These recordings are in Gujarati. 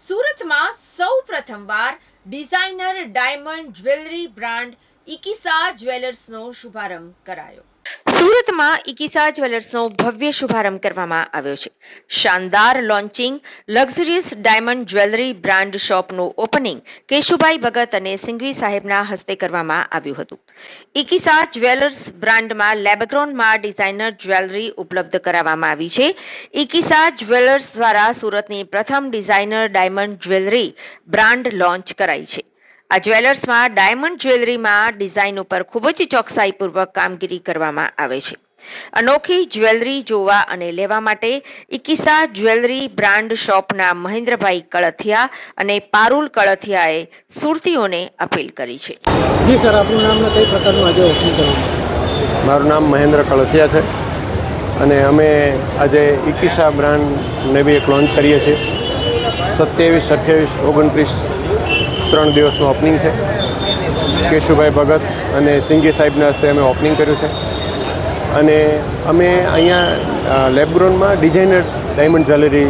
સુરતમાં સૌ પ્રથમવાર designer diamond jewellery brand Ikisa જ્વેલર્સનો શુભારંભ કરાયો. સુરતમાં ઇકિસા જ્વેલર્સનો ભવ્ય શુભારંભ કરવામાં આવ્યો છે. શાનદાર launching luxurious diamond jewellery brand શોપનું opening Keshubhai Bhagat અને સિંઘવી સાહેબના હસ્તે કરવામાં આવ્યું હતું. ઇકિસા જ્વેલર્સ બ્રાન્ડમાં લેબગ્રોનમાં ડિઝાઇનર જ્વેલરી ઉપલબ્ધ કરાવવામાં આવી છે. ઇકિસા જ્વેલર્સ દ્વારા સુરતની પ્રથમ designer diamond jewellery brand launch કરાઈ છે. આ જ્વેલર્સમાં ડાયમંડ જ્વેલરીમાં ડિઝાઇન ઉપર ખૂબ જ ચોકસાઈપૂર્વક કામગીરી કરવામાં આવે છે. અનોખી જ્વેલરી જોવા અને લેવા માટે ઇકિસા જ્વેલરી બ્રાન્ડ શોપના મહેન્દ્રભાઈ કળથિયા અને પારુલ કળથિયાએ સુરતીઓને અપીલ કરી છે. જી સર આપનું નામ કઈ પ્રકારનું આજે ઓપનિંગ મારું નામ મહેન્દ્ર કળથિયા છે અને અમે આજે ઇકિસા બ્રાન્ડને બી એક લોન્ચ કરીએ છીએ. સત્યાવીસ અઠ્યાવીસ ઓગણત્રીસ ત્રણ દિવસનું ઓપનિંગ છે. કેશુભાઈ ભગત અને સિંઘી સાહેબના હસ્તે અમે ઓપનિંગ કર્યું છે. અને અમે અહીંયા લેબગ્રોનમાં ડિઝાઇનર ડાયમંડ જ્વેલરી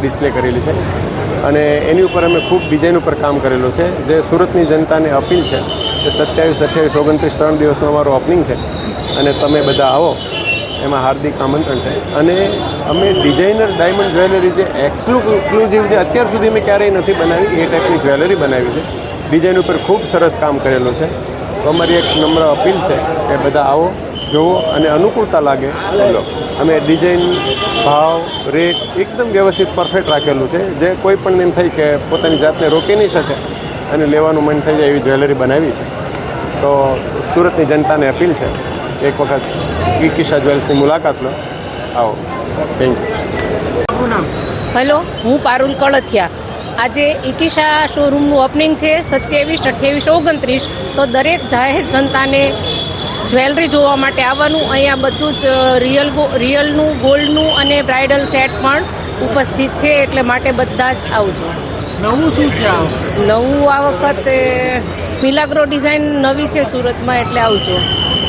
ડિસ્પ્લે કરેલી છે. અને એની ઉપર અમે ખૂબ ડિઝાઇન ઉપર કામ કરેલું છે. જે સુરતની જનતાને અપીલ છે કે સત્યાવીસ, અઠ્યાવીસ, ઓગણત્રીસ ત્રણ દિવસનું અમારું ઓપનિંગ છે. અને તમે બધા આવો. એમાં હાર્દિક આમંત્રણ છે. અને અમે ડિઝાઇનર ડાયમંડ જ્વેલરી જે એક્સક્લુઝિવ જે અત્યાર સુધી મેં ક્યારેય નથી બનાવી, એ ટાઈપની જ્વેલરી બનાવી છે. ડિઝાઇન ઉપર ખૂબ સરસ કામ કરેલું છે. તો અમારી એક નમ્ર અપીલ છે કે બધા આવો જુઓ અને અનુકૂળતા લાગે લો. અમે ડિઝાઇન ભાવ રેટ એકદમ વ્યવસ્થિત પરફેક્ટ રાખેલું છે. જે કોઈ પણ એમ થાય કે પોતાની જાતને રોકી નહીં શકે અને લેવાનું મન થઈ જાય એવી જ્વેલરી બનાવી છે. તો સુરતની જનતાને અપીલ છે એક વખત ઈ કિસ્સા જ્વેલ્સની મુલાકાત લો. આવો. થેન્ક યુ હેલો હું પારુલ કળથિયા. આજે ઇકિશા શોરૂમનું ઓપનિંગ છે સત્યાવીસ અઠ્યાવીસ ઓગણત્રીસ. તો દરેક જાહેર જનતાને જ્વેલરી જોવા માટે આવવાનું. અહીંયા બધું જ રિયલ ગો રિયલનું ગોલ્ડનું અને બ્રાઇડલ સેટ પણ ઉપસ્થિત છે. એટલે માટે બધા જ આવજો. નવું શું છે નવું આ વખતે મિલાગ્રો ડિઝાઇન નવી છે સુરતમાં એટલે આવજો.